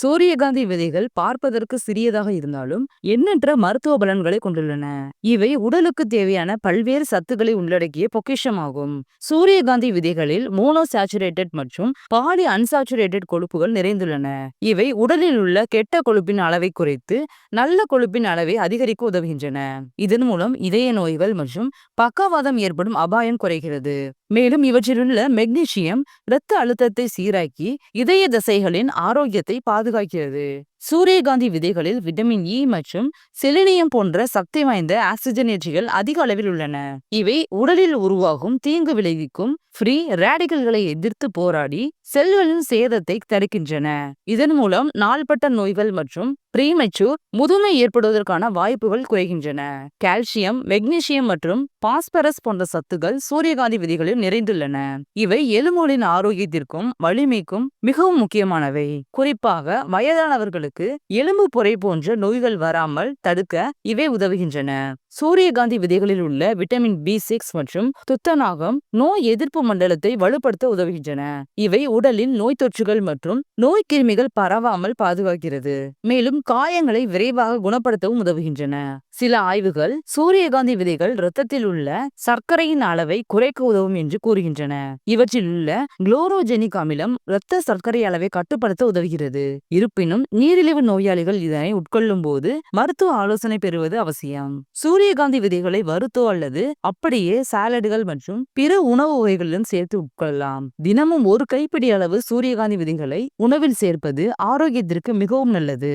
சூரியகாந்தி விதைகள் பார்ப்பதற்கு சிறியதாக இருந்தாலும் எண்ணற்ற மருத்துவ பலன்களை கொண்டுள்ளன. இவை உடலுக்கு தேவையான பல்வேறு சத்துக்களை உள்ளடக்கிய பொக்கிஷமாகும். சூரியகாந்தி விதைகளில் மோனோசாச்சுரேட்டட் மற்றும் பாலி அன்சாச்சுரேட்டட் கொழுப்புகள் நிறைந்துள்ளன. இவை உடலில் உள்ள கெட்ட கொழுப்பின் அளவை குறைத்து நல்ல கொழுப்பின் அளவை அதிகரிக்க உதவுகின்றன. இதன் மூலம் இதய நோய்கள் மற்றும் பக்கவாதம் ஏற்படும் அபாயம் குறைகிறது. மேலும் இவற்றிலுள்ள மெக்னீசியம் இரத்த அழுத்தத்தை சீராக்கி இதய தசைகளின் ஆரோக்கியத்தை பாதுகாக்கிறது அது காய்க்கிறது சூரியகாந்தி விதைகளில் விட்டமின் இ e மற்றும் செலினியம் போன்ற சக்தி வாய்ந்த ஆக்சிஜனேற்றிகள் அதிக அளவில் உள்ளன. இவை உடலில் உருவாகும் தீங்கு விளைவிக்கும் ஃப்ரீ ரேடிகல்களை எதிர்த்து போராடி செல்களின் சேதத்தை தடுக்கின்றன. இதன் மூலம் நாள்பட்ட நோய்கள் மற்றும் பிரீமெச்சூர் முதுமை ஏற்படுவதற்கான வாய்ப்புகள் குறைகின்றன. கால்சியம் மெக்னீசியம் மற்றும் பாஸ்பரஸ் போன்ற சத்துகள் சூரியகாந்தி விதிகளில் நிறைந்துள்ளன. இவை எலும்புகளின் ஆரோக்கியத்திற்கும் வலிமைக்கும் மிகவும் முக்கியமானவை. குறிப்பாக வயதானவர்களுக்கு எலும்பு பொறை போன்ற நோய்கள் வராமல் தடுக்க இவை உதவுகின்றன. சூரியகாந்தி விதைகளில் உள்ள விட்டமின் பி சிக்ஸ் மற்றும் துத்தநாகம் நோய் எதிர்ப்பு மண்டலத்தை வலுப்படுத்த உதவுகின்றன. இவை உடலின் நோய் தொற்றுகள் மற்றும் நோய் கிருமிகள் பரவாமல் பாதுகாக்கிறது. மேலும் காயங்களை விரைவாக குணப்படுத்தவும் உதவுகின்றன. சில ஆய்வுகள் சூரியகாந்தி விதைகள் இரத்தத்தில் உள்ள சர்க்கரையின் அளவை குறைக்க உதவும் என்று கூறுகின்றன. இவற்றில் உள்ள குளோரோஜெனிக் அமிலம் இரத்த சர்க்கரை அளவை கட்டுப்படுத்த உதவுகிறது. இருப்பினும் நீரிழிவு நோயாளிகள் இதனை உட்கொள்ளும் போது மருத்துவ ஆலோசனை பெறுவது அவசியம். சூரியகாந்தி விதைகளை வறுத்தோ அல்லது அப்படியே சாலடுகள் மற்றும் பிற உணவு வகைகளிலும் சேர்த்து உட்கொள்ளலாம். தினமும் ஒரு கைப்பிடி அளவு சூரியகாந்தி விதைகளை உணவில் சேர்ப்பது ஆரோக்கியத்திற்கு மிகவும் நல்லது.